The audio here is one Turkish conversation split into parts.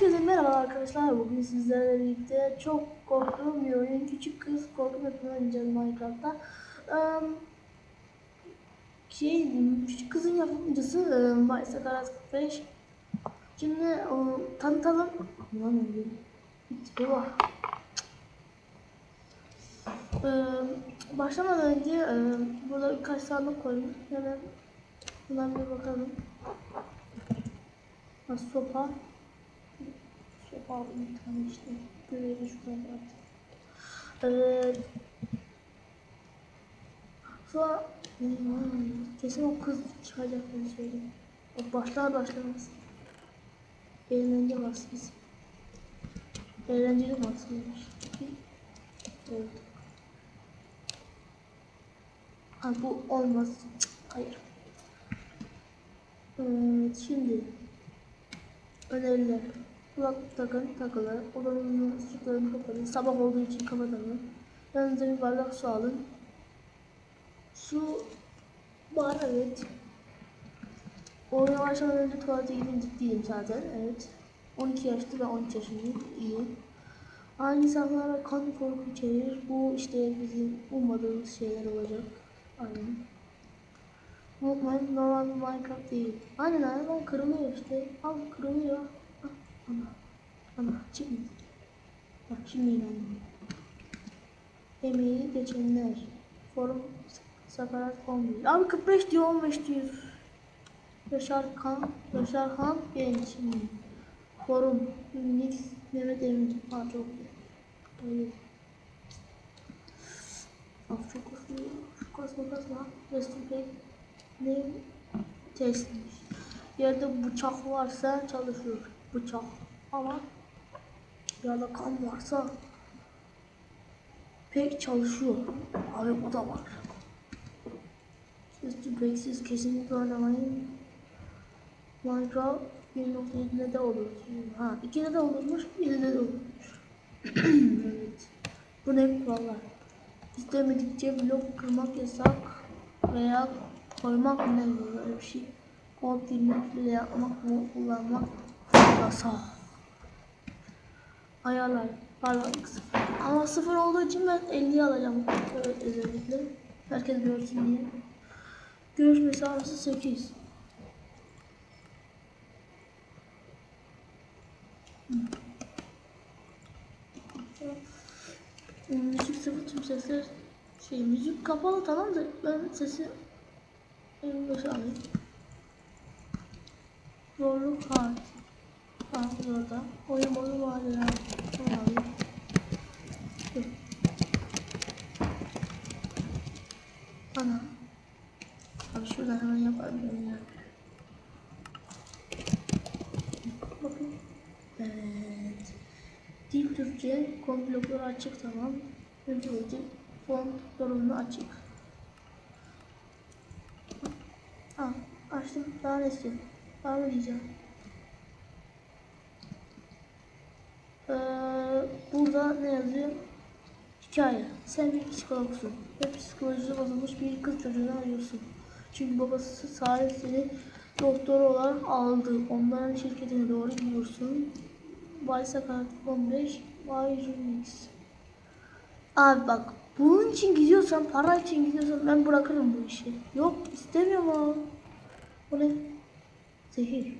Herkese merhaba arkadaşlar. Bugün sizlerle birlikte çok korktuğum bir oyun. Küçük kız korku mapini oynayacağız Minecraft'ta. Ee, şey, küçük kızın yapımcısı e, Baysa Karat 45. Şimdi o, tanıtalım. Lan. Bitti bak. Ee, başlamadan önce e, burada birkaç sandık koydum. Hemen bundan bir bakalım. Ha, sopa. Sopa aldım bir tane işte. Görevi şuradan. Evet. Sonra hmm, kesin o kız çıkacak ben söyleyeyim. O başlar başlamaz. Eğlence maskesi. Eğlenceli maskeymiş. Evet. Ha bu olmaz. Cık, Hayır. Evet, şimdi öneriler. Kulaklık takın, takılı. Odanın ışıklarını kapatın. Sabah olduğu için kapatalım. Yanınıza bir bardak su alın. Su var evet. Oyuna başlamadan önce tuvalete gidin ciddiyim zaten. Evet. 12 yaşlı ve 13 yaşındayım. İyi. Hangi saflara kan korku içerir? Bu işte bizim ummadığımız şeyler olacak. Aynen. Unutmayın normal bir Minecraft değil. Aynen aynen kırılıyor işte. Al kırılıyor. Ana. Ana çıkmadı. Bak şimdi inandım. Emeği geçenler. Forum Sakarat 11. Abi 45 diyor 15 diyor. Yaşar Kan, Yaşar Han Genç. Hmm. Forum. Nix Mehmet Emin. Ha çok. Hayır. Of çok kasıyor. Şu kasma kasma. Resim pek ne testmiş. Yerde bıçak varsa çalışıyor. Bıçak. Ama yerde kan varsa pek çalışıyor. Abi bu da var. Siz tüpeksiz kesinlikle oynamayın. Minecraft 1.7'de de olur. Ha 2'de de olurmuş, 1'de de olurmuş. evet. Bu ne kurallar? İstemedikçe blok kırmak yasak veya koymak ne böyle bir şey. Kod dilini yapmak mı kullanmak yasak. Ayarlar parlaklık sıfır. Ama sıfır olduğu için ben 50 alacağım. Evet özellikle. Herkes görsün diye. Görüş mesafesi 8. Müzik sıfır tüm sesler şey müzik kapalı tamam da ben sesi elimde alayım. Zorluk hard. Ha burada. Oyun boyu var ya. Ana. Abi şuradan hemen yapabilirim ya. Bakın. Evet. Dil Türkçe kod blokları açık tamam. Önce önce font sorunlu açık. Ha açtım. Daha ne istiyorum? Daha mı diyeceğim? Ee, ne yazıyor? Hikaye. Sen bir psikologsun ve psikolojisi bozulmuş bir kız çocuğunu arıyorsun. Çünkü babası Salih seni doktor olarak aldı. Onların şirketine doğru gidiyorsun. Bay Sakat 15, Bay Jumix. Abi bak bunun için gidiyorsan, para için gidiyorsan ben bırakırım bu işi. Yok istemiyorum abi. Bu ne? Zehir.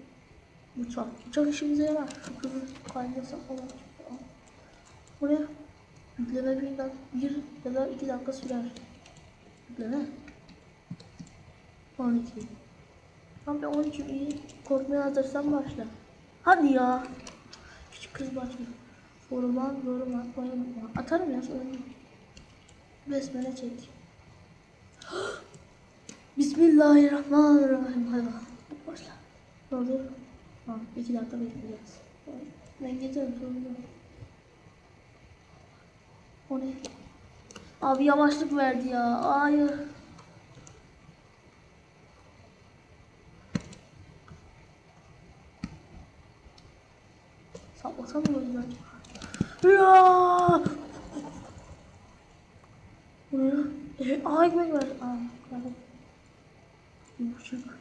Bıçak. Bıçak işimize yarar. Şu kızı kaynasak falan. Bu ne? Yükleme bir, dak bir ya da iki dakika sürer. Yükleme. 12. Tam bir 13 iyi. Korkmaya hazırsan başla. Hadi ya. Küçük kız başla. Foruma, yoruma, oyunuma. Atarım ya sonra. Besmele çek. Bismillahirrahmanirrahim. Hadi. Başla. Ne oluyor? Ha, iki dakika bekleyeceğiz. Ben getiririm sorun. O? Abi yavaşlık verdi ya. Hayır. Saplasam mı öyle acaba? Bu ne lan? E, aa ekmek ver. Aa, kaldım. Yumuşak.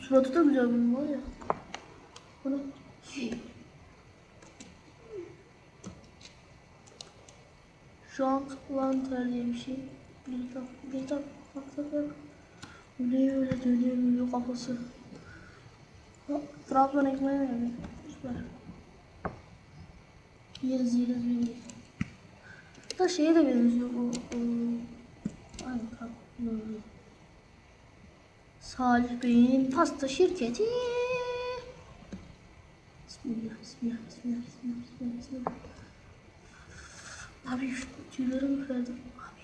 Suratı da güzel bunun var ya. Bu ne? Şu an Lanter diye bir şey. Bir tak, bir. Bu ne öyle dönüyor dönüyor kafası. Ha, Trabzon ekmeği mi? Süper. Yeriz yeriz yeriz. Da şeye de benziyor bu. ıı, Ay Trabzon. Salih Bey'in pasta şirketi. Bismillah, bismillah, bismillah, bismillah, bismillah, bismillah. Abi şu tüylerim kırdım. Abi.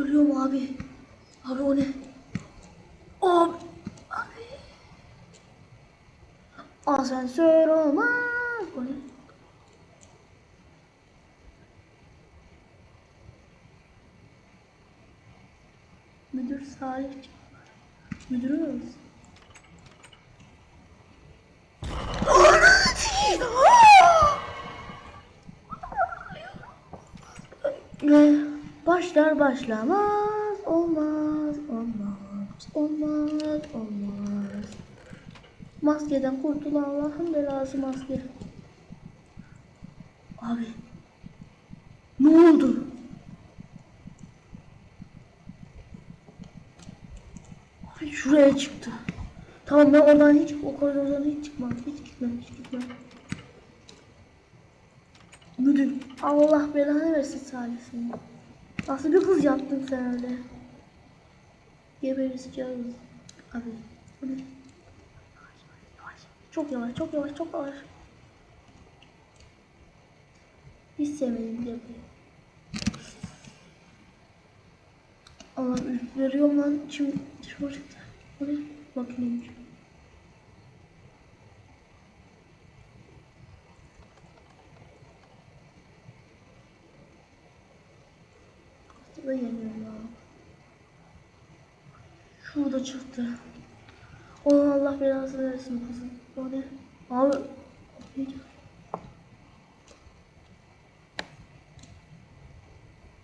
Ölüyorum abi. Abi o ne? Abi. Abi. Asansör olmaz. O ne? Müdür Salih. Müdürümüz. Ve başlar başlamaz olmaz olmaz olmaz olmaz. Maskeden kurtul Allah'ın belası maske. Abi ne oldu? Abi şuraya çıktı. Tamam ben oradan hiç o koridordan hiç çıkmam hiç gitmem hiç gitmem. Müdür Allah belanı versin Salih'sin. Nasıl bir kız yaptın sen öyle? Gebereceğiz. Abi. Çok yavaş, çok yavaş, çok yavaş. Hiç sevmedim bile bu. Allah ürperiyorum lan. Şimdi dışarı çıktı. Bu ne? Hasta yemiyorum ya. Şurada çıktı. O Allah belasını versin kızım. O ne? Abi.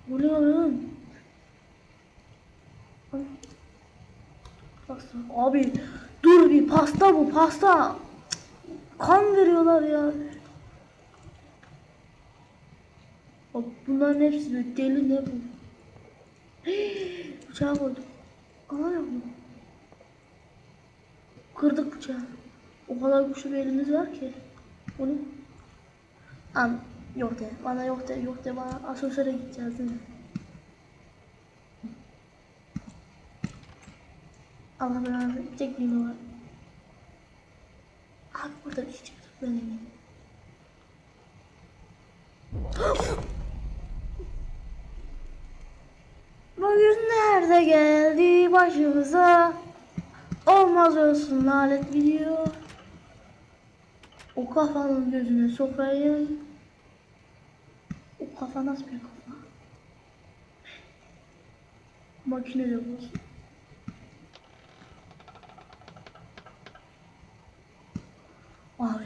Ne lan? Abi. Pasta. Abi dur bir pasta bu pasta. Kan veriyorlar ya. Abi bunların hepsi deli ne bu? Bıçağı vurdum. Anlamıyor musun? Kırdık bıçağı. O kadar güçlü bir elimiz var ki. Onu Am yok de. Bana yok de. Yok de. Bana asansöre gideceğiz değil mi? Allah belanı tek bir var. Abi burada bir şey çıktı. Ben eminim. Bugün nerede geldi başımıza? Olmaz olsun lanet biliyor O kafanın gözüne sokayım. O kafa nasıl bir kafa? Makine de olsun Abi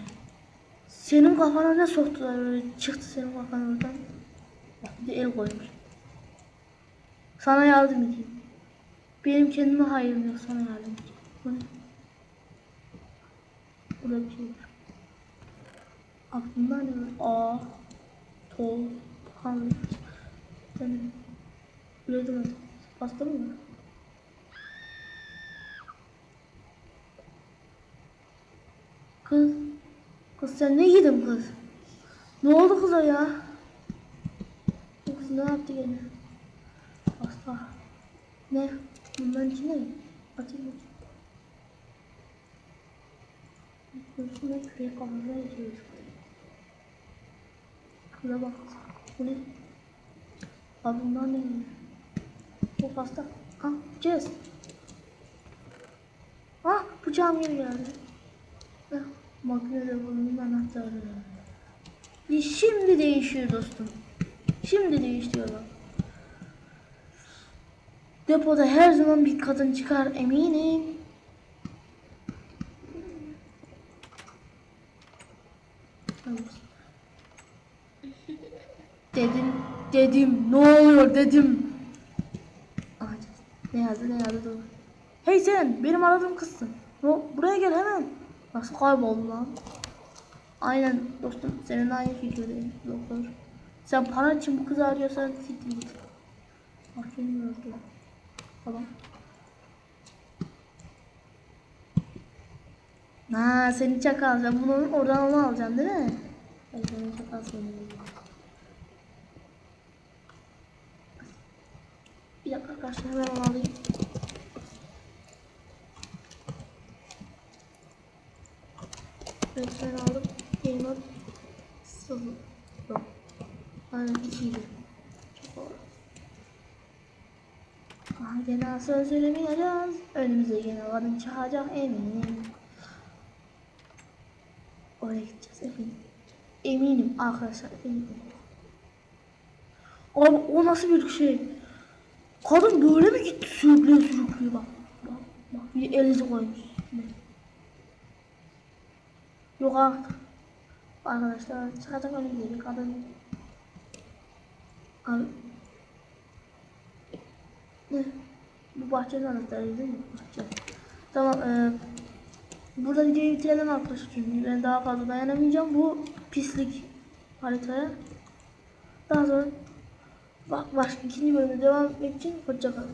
Senin kafana ne soktular? Öyle çıktı senin kafan oradan. Bak bir de el koymuş sana yardım edeyim. Benim kendime hayrım yok sana yardım edeyim. Bu ne? Burada bir şey var. Aklımda ne var? A, to, kan. Ben üretim adım. Pasta mı? Kız. Kız sen ne yedin kız? Ne oldu kıza ya? Bu kız ne yaptı gene? Ne? Bunların içine mi? Atayım mı? Üstüne kürek kafasına geçiyoruz. Şuna bak. Bu ne? Abi bunlar ne? Bu pasta. Ha, Jess. Ah, bıçağım geri geldi. Heh, makinede bunun anahtarı. Şimdi değişiyor dostum. Şimdi değişiyor bak. Depoda her zaman bir kadın çıkar eminim. Dedim, dedim, ne oluyor dedim. Ne yazdı, ne yazdı dur. Hey sen, benim aradığım kızsın. Buraya gel hemen. Nasıl kayboldu lan? Aynen dostum senin aynı fikirdeyim doktor. Sen para için bu kızı arıyorsan siktir git. Mahkemi öldü. Tamam. Ha seni çakal sen bunu oradan onu alacaksın değil mi? Ben seni çakal seni. Bir dakika arkadaşlar hemen onu alayım. Ben sen aldım. Game up. Sıfır. Yok. Aynen ikiydi. Çok doğru. Söz söylemeyeceğiz. Önümüze gene varın çağacak eminim. Oraya gideceğiz eminim. Eminim arkadaşlar eminim. Abi o nasıl bir şey? Kadın böyle mi gitti sürükleye sürükleye bak. Bak bak bir elizi koymuş. Yok artık. Arkadaşlar çıkacak öyle gidiyor kadın. Abi. Ne? Bu bahçenin anahtarı değil mi? Bahçe. Tamam. E, burada videoyu bitirelim arkadaşlar çünkü ben daha fazla dayanamayacağım bu pislik haritaya. Daha sonra bak başka ikinci bölümde devam etmek için hoşçakalın.